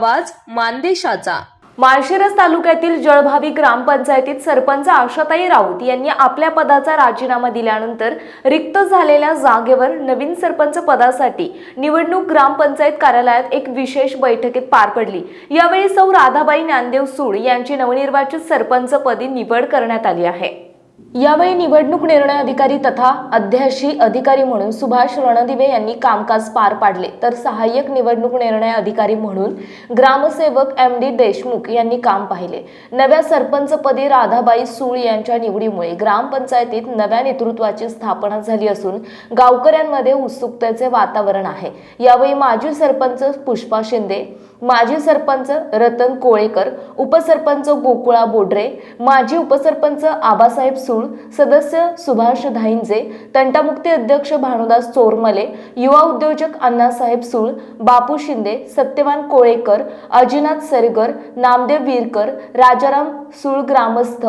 आवाज मानदेशाचा. माळशिरस तालुक्यातील जळभावी ग्रामपंचायतीत सरपंच आशाताई राऊत यांनी आपल्या पदाचा राजीनामा दिल्यानंतर रिक्त झालेल्या जागेवर नवीन सरपंच पदासाठी निवडणूक ग्रामपंचायत कार्यालयात एक विशेष बैठकीत पार पडली. यावेळी सौ राधाबाई ज्ञानदेव सूड यांची नवनिर्वाचित सरपंच पदी निवड करण्यात आली आहे. यावेळी निवडणूक निर्णय अधिकारी तथा अध्याशी अधिकारी म्हणून सुभाष रणदिवे यांनी कामकाज पार पाडले. तर सहाय्यक निवडणूक निर्णय अधिकारी म्हणून ग्रामसेवक एम डी देशमुख यांनी काम पाहिले. नव्या सरपंचपदी राधाबाई सूळ यांच्या निवडीमुळे ग्रामपंचायतीत नव्या नेतृत्वाची स्थापना झाली असून गावकऱ्यांमध्ये उत्सुकतेचे वातावरण आहे. यावेळी माजी सरपंच पुष्पा शिंदे माजी सरपंच रतन कोळेकर उपसरपंच गोकुळा बोडरे माजी उपसरपंच आबासाहेब सूळ सदस्य सुभाष धाईंजे तंटामुक्ती अध्यक्ष भानुदास चोरमले युवा उद्योजक अण्णासाहेब सूळ बापू शिंदे सत्यवान कोळेकर अजिनाथ सरगर नामदेव वीरकर राजाराम सूळ ग्रामस्थ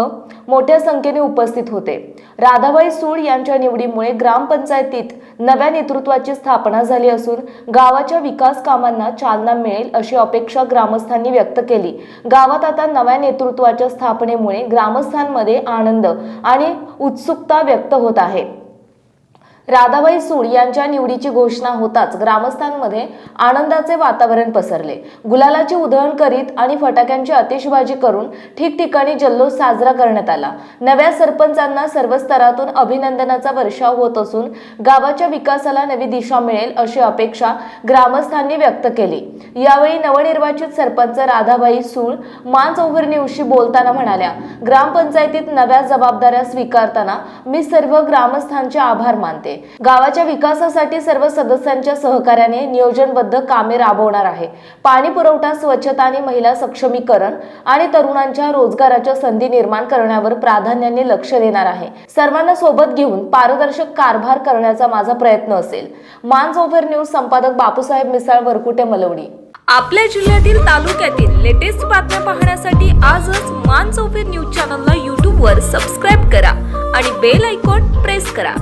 मोठ्या संख्येने उपस्थित होते. राधाबाई सूड यांच्या निवडीमुळे ग्रामपंचायतीत नव्या नेतृत्वाची स्थापना झाली असून गावाच्या विकास कामांना चालना मिळेल अशी अपेक्षा ग्रामस्थांनी व्यक्त केली. गावात आता नव्या नेतृत्वाच्या स्थापनेमुळे ग्रामस्थांमध्ये आनंद आणि उत्सुकता व्यक्त होत आहे. राधाबाई सूळ यांच्या निवडीची घोषणा होताच ग्रामस्थांमध्ये आनंदाचे वातावरण पसरले. गुलालाची उधळण करीत आणि फटाक्यांची आतिषबाजी करून ठिकठिकाणी जल्लोष साजरा करण्यात आला. नव्या सरपंचांना सर्व स्तरातून अभिनंदनाचा वर्षाव होत असून गावाच्या विकासाला नवी दिशा मिळेल अशी अपेक्षा ग्रामस्थांनी व्यक्त केली. यावेळी नवनिर्वाचित सरपंच राधाबाई सूळ मान ओव्हर बोलताना म्हणाल्या ग्रामपंचायतीत नव्या जबाबदाऱ्या स्वीकारताना मी सर्व ग्रामस्थांचे आभार मानते. गावाच्या विकासासाठी सर्व सदस्यांच्या सहकार्याने नियोजनबद्ध कामे राबवणार आहे. पाणी पुरवठा स्वच्छता आणि महिला सक्षमीकरण आणि तरुणांच्या रोजगाराच्या संधी निर्माण करण्यावर प्राधान्याने लक्ष देणार आहे. सर्वांना सोबत घेऊन पारदर्शक कारभार करण्याचा माझा प्रयत्न असेल. मान्स ओव्हर न्यूज संपादक बापूसाहेब मिसाळ वरकुटे मलवडी. आपल्या जिल्ह्यातील तालुक्यातील लेटेस्ट बातम्या पाहण्यासाठी आजच मान चौफेर न्यूज चॅनलला यूट्यूबवर सबस्क्राईब करा आणि बेल आयकॉन प्रेस करा.